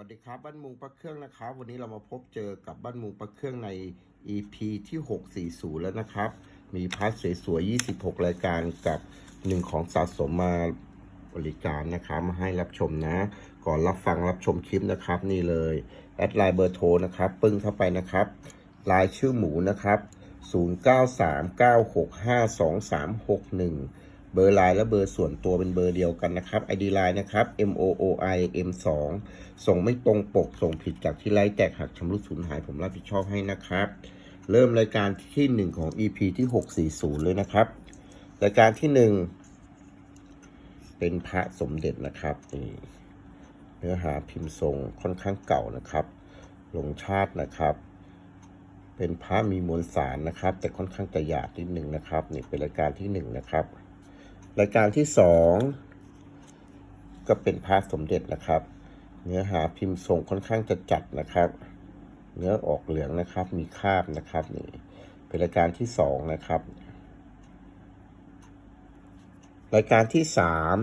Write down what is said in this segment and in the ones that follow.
วัสดีครับบ้านมุงพระเครื่องนะครับ วันนี้เรามาพบเจอกับบ้านมุงพระเครื่องใน EP ที่ 640 แล้วนะครับ มีพาร์ทสวยๆ26 รายการกับหนึ่งของสะสมมาบริการนะครับมาให้รับชมนะ ก่อนรับฟังรับชมคลิปนะครับ นี่เลยแอดไลน์เบอร์โทรนะครับ ปึ้งเข้าไปนะครับไลน์ชื่อหมูนะครับ 0939652361 เบอร์ไลน์และเบอร์ส่วนตัวเป็นเบอร์เดียวกันนะครับ ID ไลน์นะครับ M O O I M 2ส่งไม่ตรงปกส่งผิดจากที่ไลน์แตกหักชำรุดสูญหายผมรับผิดชอบให้นะครับ เริ่มรายการที่ 1 ของ EP ที่ 640 เลยนะครับ รายการที่ 1 เป็นพระสมเด็จนะครับนี่เนื้อหาพิมพ์ทรงค่อนข้างเก่านะครับลงชาตินะครับเป็นพระมีมวลสารนะครับ แต่ค่อนข้างจะหยาดนิดหนึ่งนะครับนี่เป็นรายการที่หนึ่งนะครับ รายการที่สองก็เป็นพระสมเด็จนะครับ เนื้อหาพิมพ์ทรงค่อนข้างจะจัดนะครับ เนื้อออกเหลืองนะครับ มีคราบนะครับนี่เป็นรายการที่สองนะครับ รายการที่สาม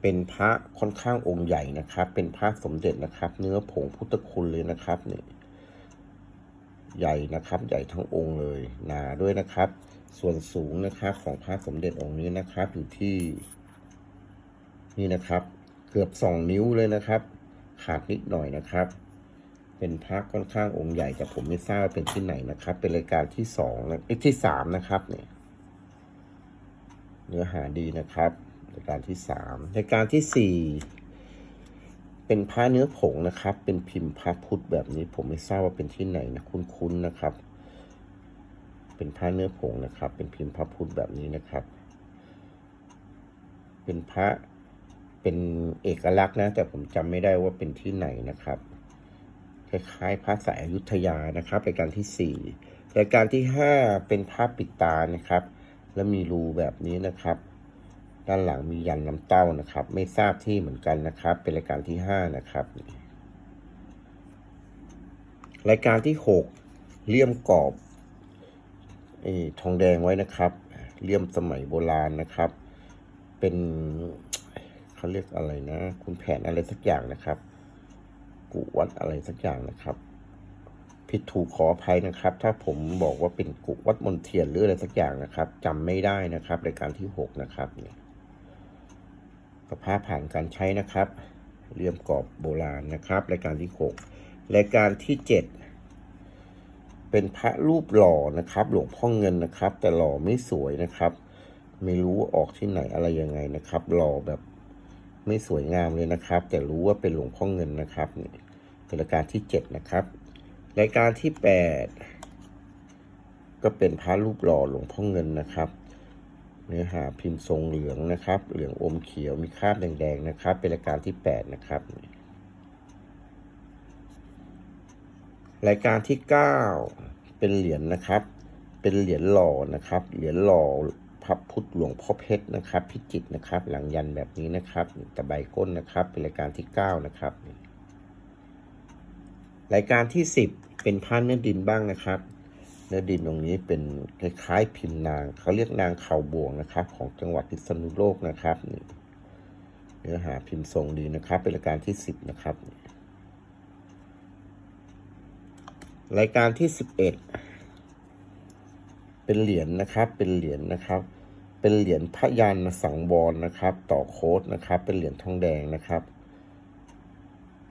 เป็นพระค่อนข้างองค์ใหญ่นะครับ เป็นพระสมเด็จนะครับ เนื้อผงพุทธคุณเลยนะครับนี่ใหญ่นะครับ ใหญ่ทั้งองค์เลยหนาด้วยนะครับ ส่วนสูงนะครับของพระสมเด็จองค์นี้นะครับ อยู่ที่ นี่นะครับ เกือบสองนิ้วเลยนะครับ ขาดนิดหน่อยนะครับ เป็นพระค่อนข้างองค์ใหญ่แต่ผมไม่ทราบว่าเป็นที่ไหนนะครับ เป็นรายการที่สองนะเอ้ที่สามนะครับเนี่ยเนื้อหาดีนะครับรายการที่สามรายการที่สี่เป็นผ้าเนื้อผงนะครับ เป็นพิมพ์พระพุทธแบบนี้ ผมไม่ทราบว่าเป็นที่ไหนนะคุ้นๆนะครับ เป็นผ้าเนื้อผงนะครับ เป็นพิมพ์พระพุทธแบบนี้นะครับ เป็นพระเป็นเอกลักษณ์นะ แต่ผมจำไม่ได้ว่าเป็นที่ไหนนะครับคล้ายๆพระสายอยุธยานะครับรายการที่สี่รายการที่ห้าเป็นพระปิดตานะครับ แล้วมีรูแบบนี้นะครับ ด้านหลังมียันน้ำเต้านะครับ ไม่ทราบที่เหมือนกันนะครับ เป็นรายการที่ห้านะครับ รายการที่หกเลี่ยมกรอบ ทองแดงไว้นะครับเลี่ยมสมัยโบราณนะครับ เป็นเขาเรียกอะไรนะ คุณแผนอะไรสักอย่างนะครับ กุวัดอะไรสักอย่างนะครับ ผิดถูกขออภัยนะครับ ถ้าผมบอกว่าเป็นกุวัดมนเทียนหรืออะไรสักอย่างนะครับจำไม่ได้นะครับรายการที่หกนะครับเนี่ยสภาพผ่านการใช้นะครับเลี่ยมกรอบโบราณนะครับ รายการที่หกรายการที่เจ็ด เป็นพระรูปหล่อนะครับ หลวงพ่อเงินนะครับ แต่หล่อไม่สวยนะครับ ไม่รู้ว่าออกที่ไหนอะไรยังไงนะครับ หล่อแบบไม่สวยงามเลยนะครับ แต่รู้ว่าเป็นหลวงพ่อเงินนะครับนี่เป็นรายการที่เจ็ดนะครับรายการที่แปดก็เป็นพระรูปหล่อหลวงพ่อเงินนะครับ เนื้อหาพิมพ์ทรงเหลืองนะครับ เหลืองอมเขียวมีคราบแดงๆนะครับ เป็นรายการที่แปดนะครับ รายการที่เก้าเป็นเหรียญนะครับ เป็นเหรียญหล่อนะครับ เหรียญหล่อพระพุทธหลวงพ่อเพชรนะครับ พิจิตรนะครับ หลังยันแบบนี้นะครับตะไบก้นนะครับ เป็นรายการที่เก้านะครับ รายการที่สิบเป็นผ้าเนื้อดินบ้างนะครับ เนื้อดินตรงนี้เป็นคล้ายๆพิมพ์นาง เขาเรียกนางเข่าบ่วงนะครับ ของจังหวัดพิษณุโลกนะครับ เนื้อหาพิมพ์ทรงดีนะครับ เป็นรายการที่สิบนะครับ รายการที่สิบเอ็ดเป็นเหรียญนะครับ เป็นเหรียญนะครับ เป็นเหรียญพระยานสังวรนะครับ ต่อโค้ดนะครับ เป็นเหรียญทองแดงนะครับ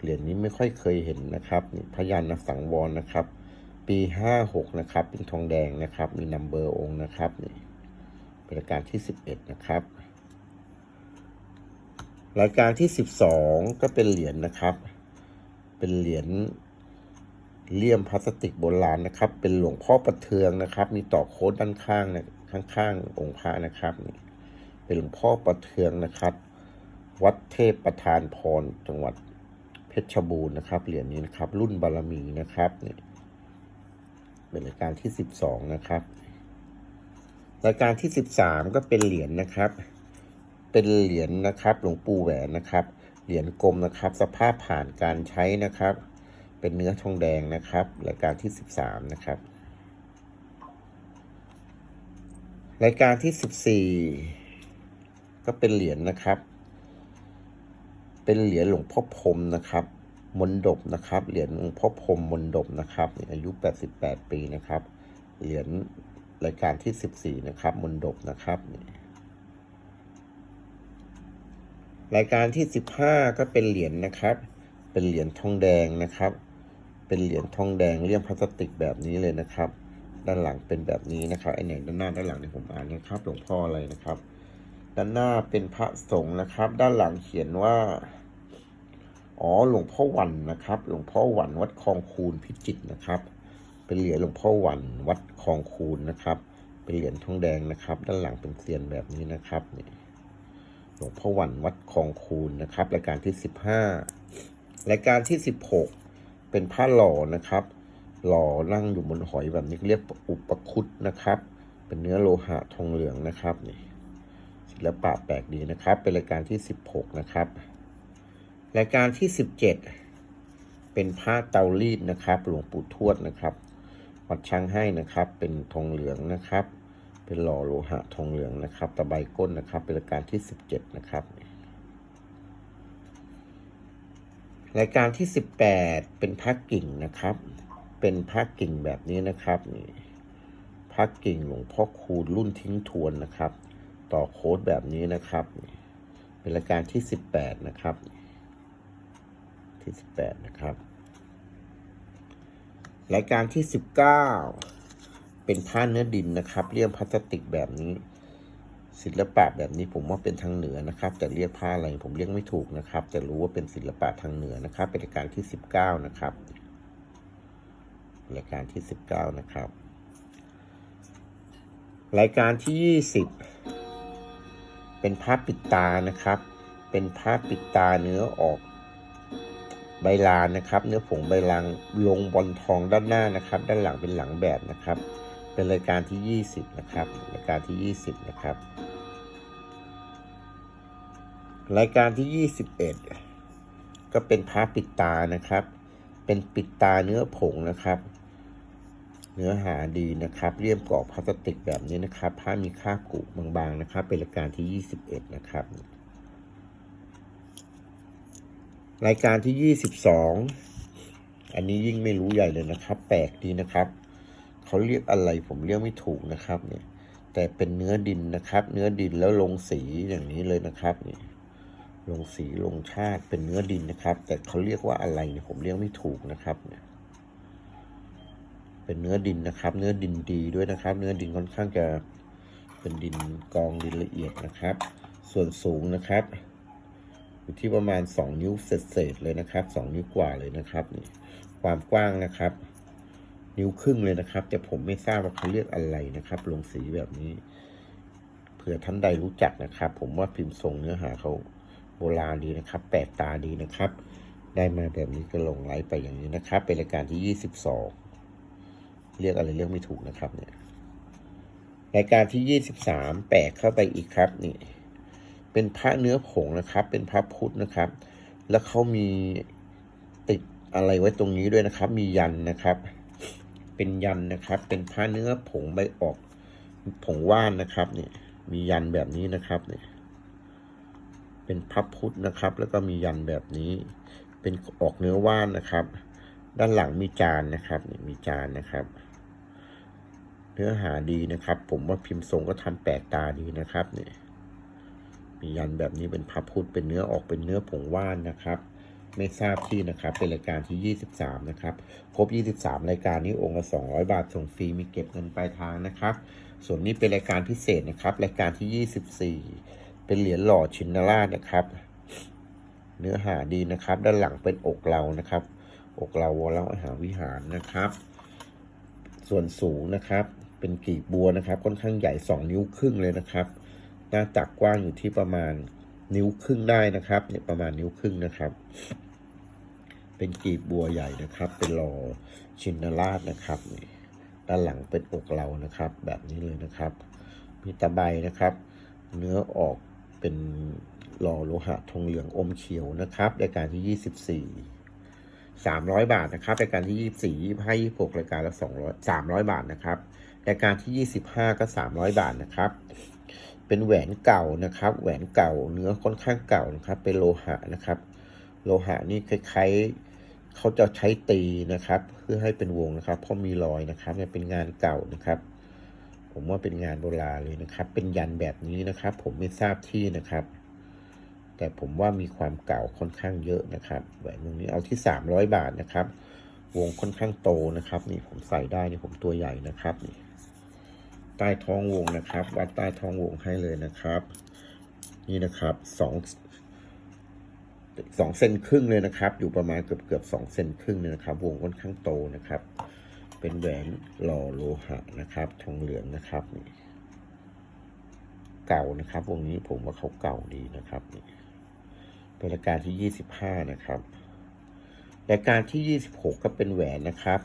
เหรียญนี้ไม่ค่อยเคยเห็นนะครับนี่พยานสังวรนะครับ ปีห้าหกนะครับ เป็นทองแดงนะครับ มีนัมเบอร์องค์นะครับนี่เป็นรายการที่สิบเอ็ดนะครับรายการที่สิบสองก็เป็นเหรียญนะครับ เป็นเหรียญ เลี่ยมพลาสติกโบราณนะครับ เป็นหลวงพ่อประเทืองนะครับ มีต่อโค้ดด้านข้างนะข้างๆองค์พระนะครับนี่เป็นหลวงพ่อประเทืองนะครับ วัดเทพประธานพรจังหวัดเพชรบูรณ์นะครับ เหรียญนี้นะครับ รุ่นบารมีนะครับนี่เป็นรายการที่สิบสองนะครับ รายการที่สิบสามก็เป็นเหรียญนะครับ เป็นเหรียญนะครับ หลวงปู่แหวนนะครับ เหรียญกลมนะครับ สภาพผ่านการใช้นะครับ เป็นเนื้อทองแดงนะครับรายการที่สิบสามนะครับ รายการที่สิบสี่ก็เป็นเหรียญนะครับ เป็นเหรียญหลวงพ่อพรมนะครับ มนดบนะครับเหรียญหลวงพ่อพรมมนดบนะครับอายุ 88 ปีนะครับ เหรียญรายการที่ 14 นะครับ มนดบนะครับรายการที่ 15 ก็เป็นเหรียญนะครับ เป็นเหรียญทองแดงนะครับ เป็นเหรียญทองแดงเลี่ยมพลาสติกแบบนี้เลยนะครับ ด้านหลังเป็นแบบนี้นะครับไอไหนด้านหน้าด้านหลังเนี่ยผมอ่านนะครับ หลวงพ่ออะไรนะครับ ด้านหน้าเป็นพระสงฆ์นะครับ ด้านหลังเขียนว่า อ๋อหลวงพ่อวันนะครับ หลวงพ่อวันวัดคลองคูนพิจิตรนะครับ เป็นเหรียญหลวงพ่อวันวัดคลองคูนนะครับ เป็นเหรียญทองแดงนะครับ ด้านหลังเป็นเสียนแบบนี้นะครับนี่หลวงพ่อวันวัดคลองคูนนะครับรายการที่สิบห้ารายการที่สิบหก เป็นผ้าหล่อนะครับ หล่อนั่งอยู่บนหอยแบบนี้เรียกอุปคุตนะครับ เป็นเนื้อโลหะทองเหลืองนะครับนี่ศิลปะแปลกดีนะครับ เป็นรายการที่สิบหกนะครับ รายการที่ 17 เป็นผ้าเตารีดนะครับ หลวงปู่ทวดนะครับวัดช่างให้นะครับ เป็นทองเหลืองนะครับ เป็นหล่อโลหะทองเหลืองนะครับ ตะไบก้นนะครับ เป็นรายการที่ 17 นะครับ รายการที่ 18 เป็นผ้ากิ่งนะครับ เป็นผ้ากิ่งแบบนี้นะครับนี่ผ้ากิ่งหลวงพ่อคูณรุ่นทิ้งทวนนะครับ ต่อโค้ดแบบนี้นะครับ เป็นรายการที่ 18 นะครับ ที่ 18 นะครับ รายการที่ 19 เป็นผ้าเนื้อดินนะครับเรียกพลาสติกแบบนี้ ศิลปะแบบนี้ผมว่าเป็นทางเหนือนะครับแต่เรียกผ้าอะไรผมเรียกไม่ถูกนะครับ แต่รู้ว่าเป็นศิลปะทางเหนือนะครับ เป็นรายการที่ 19 นะครับรายการที่ 19 นะครับ รายการที่ 20 เป็นผ้าปิดตานะครับ เป็นผ้าปิดตาเนื้อออกใบลานนะครับ เนื้อผงใบลานลงบอลทองด้านหน้านะครับ ด้านหลังเป็นหลังแบบนะครับ เป็นรายการที่ 20 นะครับ รายการที่ 20 นะครับ รายการที่ 21 ก็เป็นผ้าปิดตานะครับ เป็นปิดตาเนื้อผงนะครับ เนื้อหาดีนะครับเลี่ยมกรอบพลาสติกแบบนี้นะครับผ้ามีค่ากุบางๆนะครับ เป็นรายการที่ 21 นะครับ รายการที่ 22 อันนี้ยิ่งไม่รู้ใหญ่เลยนะครับ แปลกดีนะครับ เขาเรียกอะไรผมเรียกไม่ถูกนะครับเนี่ยแต่เป็นเนื้อดินนะครับ เนื้อดินแล้วลงสีอย่างนี้เลยนะครับเนี่ยลงสีลงชาติเป็นเนื้อดินนะครับ แต่เขาเรียกว่าอะไรเนี่ยผมเรียกไม่ถูกนะครับเนี่ยเป็นเนื้อดินนะครับ เนื้อดินดีด้วยนะครับ เนื้อดินค่อนข้างจะเป็นดินกองดินละเอียดนะครับ ส่วนสูงนะครับอยู่ที่ประมาณ 2 นิ้วเศษๆเลยนะครับ 2 นิ้วกว่าเลยนะครับนี่ความกว้างนะครับ นิ้วครึ่งเลยนะครับ แต่ผมไม่ทราบว่าเขาเรียกอะไรนะครับ ลงสีแบบนี้ เผื่อท่านใดรู้จักนะครับ ผมว่าพิมพ์ทรงเนื้อหาเขาโบราณดีนะครับ แปลกตาดีนะครับ ได้มาแบบนี้ก็ลงไลฟ์ไปอย่างนี้นะครับ เป็นรายการที่22เรียกอะไรเรียกไม่ถูกนะครับเนี่ยรายการที่23แปลกเข้าไปอีกครับนี่ เป็นพระเนื้อผงนะครับ เป็นพระพุทธนะครับ แล้วเขามีติดอะไรไว้ตรงนี้ด้วยนะครับ มียันนะครับ เป็นยันนะครับ เป็นพระเนื้อผงใบออก ผงว่านนะครับเนี่ยมียันแบบนี้นะครับเนี่ยเป็นพระพุทธนะครับ แล้วก็มียันแบบนี้ เป็นออกเนื้อว่านนะครับ ด้านหลังมีจานนะครับเนี่ยมีจานนะครับ เนื้อหาดีนะครับ ผมว่าพิมพ์ทรงก็ทำแปลกตาดีนะครับเนี่ยมียันแบบนี้เป็นพระพุทธเป็นเนื้อออกเป็นเนื้อผงว่านนะครับ ไม่ทราบที่นะครับ เป็นรายการที่ 23 นะครับ ครบ 23 รายการนี้องค์ละ 200 บาท ส่งฟรี มีเก็บเงินปลายทางนะครับ ส่วนนี้เป็นรายการพิเศษนะครับ รายการที่ 24 เป็นเหรียญหล่อชินราชนะครับ เนื้อหาดีนะครับ ด้านหลังเป็นอกเรานะครับ อกเราวรมหารวิหารนะครับ ส่วนสูงนะครับ เป็นกีบบัวนะครับ ค่อนข้างใหญ่ 2 นิ้วครึ่งเลยนะครับ หน้าตักกว้างอยู่ที่ประมาณ นิ้วครึ่งได้นะครับเนี่ยประมาณนิ้วครึ่งนะครับ เป็นกีบบัวใหญ่นะครับ เป็นหล่อชินราชนะครับนี่ด้านหลังเป็นอกเรานะครับ แบบนี้เลยนะครับ มีตะไบนะครับ เนื้อออกเป็นหล่อโลหะทองเหลืองอมเขียวนะครับรายการที่ 24 300บาทนะครับรายการที่24 25 26รายการละ200 300บาทนะครับรายการที่25ก็300บาทนะครับ เป็นแหวนเก่านะครับ แหวนเก่าเนื้อค่อนข้างเก่านะครับ เป็นโลหะนะครับ โลหะนี่คล้ายๆเขาจะใช้ตีนะครับ เพื่อให้เป็นวงนะครับ เพราะมีรอยนะครับเนี่ยเป็นงานเก่านะครับ ผมว่าเป็นงานโบราณเลยนะครับ เป็นยันแบบนี้นะครับ ผมไม่ทราบที่นะครับ แต่ผมว่ามีความเก่าค่อนข้างเยอะนะครับแหวนวงนี้เอาที่ 300 บาทนะครับ วงค่อนข้างโตนะครับ นี่ผมใส่ได้นี่ผมตัวใหญ่นะครับนี่ ใต้ท้องวงนะครับ วัดใต้ท้องวงให้เลยนะครับ นี่นะครับสองสองเซนครึ่งเลยนะครับ อยู่ประมาณเกือบเกือบสองเซนครึ่งเลยนะครับ วงค่อนข้างโตนะครับ เป็นแหวนหล่อโลหะนะครับ ทองเหลืองนะครับนี่เก่านะครับวงนี้ผมว่าเขาเก่าดีนะครับนี่เป็นรายการที่ยี่สิบห้านะครับรายการที่26ก็เป็นแหวนนะครับ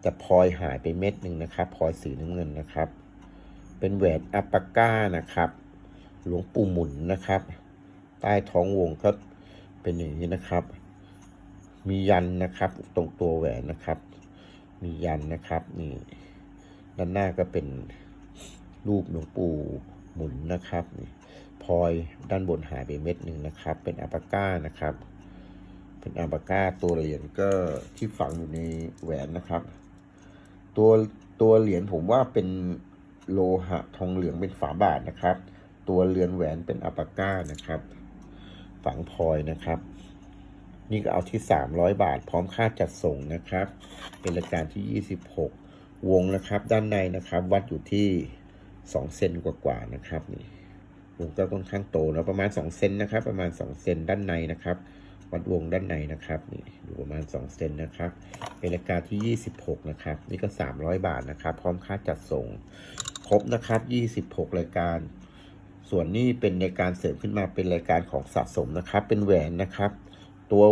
แต่พลอยหายไปเม็ดหนึ่งนะครับพลอยสีน้ำเงินนะครับ เป็นแหวนอัปปาก้านะครับ หลวงปู่หมุนนะครับ ใต้ท้องวงก็เป็นอย่างนี้นะครับ มียันนะครับ ตรงตัวแหวนนะครับ มียันนะครับนี่ด้านหน้าก็เป็นรูปหลวงปู่หมุนนะครับนี่พลอยด้านบนหายไปเม็ดหนึ่งนะครับ เป็นอัปปาก้านะครับ เป็นอัลปาก้าตัวเหรียญก็ที่ฝังอยู่ในแหวนนะครับ ตัวตัวเหรียญผมว่าเป็น โลหะทองเหลืองเป็นฝาบาทนะครับ ตัวเรือนแหวนเป็นอัปก้านะครับ ฝังพลอยนะครับ นี่ก็เอาที่ 300 บาท พร้อมค่าจัดส่งนะครับ เป็นรายการที่ 26 วงนะครับ ด้านในนะครับ วัดอยู่ที่ 2 เซนกว่าๆนะครับนี่วงก็ค่อนข้างโตนะประมาณ 2 เซนนะครับ ประมาณ 2 เซนด้านในนะครับ วัดวงด้านในนะครับนี่อยู่ประมาณ 2 เซนนะครับ เป็นรายการที่ 26 นะครับ นี่ก็ 300 บาทนะครับ พร้อมค่าจัดส่ง ครบนะครับ26รายการ ส่วนนี้เป็นรายการเสริมขึ้นมาเป็นรายการของสะสมนะครับ เป็นแหวนนะครับ ตัว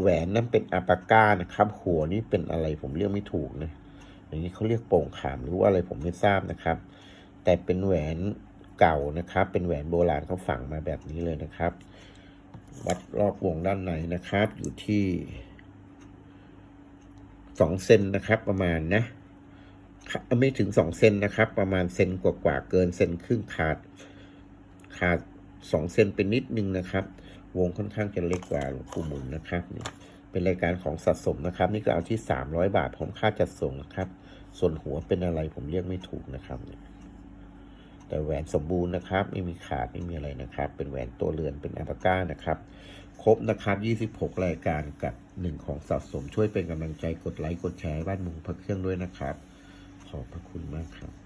แหวนนั้นเป็นอาปาก้านะครับ หัวนี่เป็นอะไรผมเรียกไม่ถูกนะอย่างนี้เขาเรียกโป่งขามหรือว่าอะไรผมไม่ทราบนะครับ แต่เป็นแหวนเก่านะครับ เป็นแหวนโบราณเขาฝังมาแบบนี้เลยนะครับ วัดรอบวงด้านในนะครับ อยู่ที่สองเซนนะครับประมาณนะ ไม่ถึงสองเซนนะครับ ประมาณเซนกว่าๆเกินเซนครึ่งขาด ขาดสองเซนเป็นนิดนึงนะครับ วงค่อนข้างจะเล็กกว่าหลวงปู่หมุนนะครับนี่เป็นรายการของสะสมนะครับ นี่ก็เอาที่สามร้อยบาทพร้อมค่าจัดส่งนะครับ ส่วนหัวเป็นอะไรผมเรียกไม่ถูกนะครับเนี่ยแต่แหวนสมบูรณ์นะครับ ไม่มีขาดไม่มีอะไรนะครับ เป็นแหวนตัวเรือนเป็นอัลปาก้านะครับ ครบนะครับ 26 รายการกับหนึ่งของสะสมช่วยเป็นกำลังใจกดไลค์กดแชร์บ้านมุงพักเครื่องด้วยนะครับ ขอบพระคุณมากครับ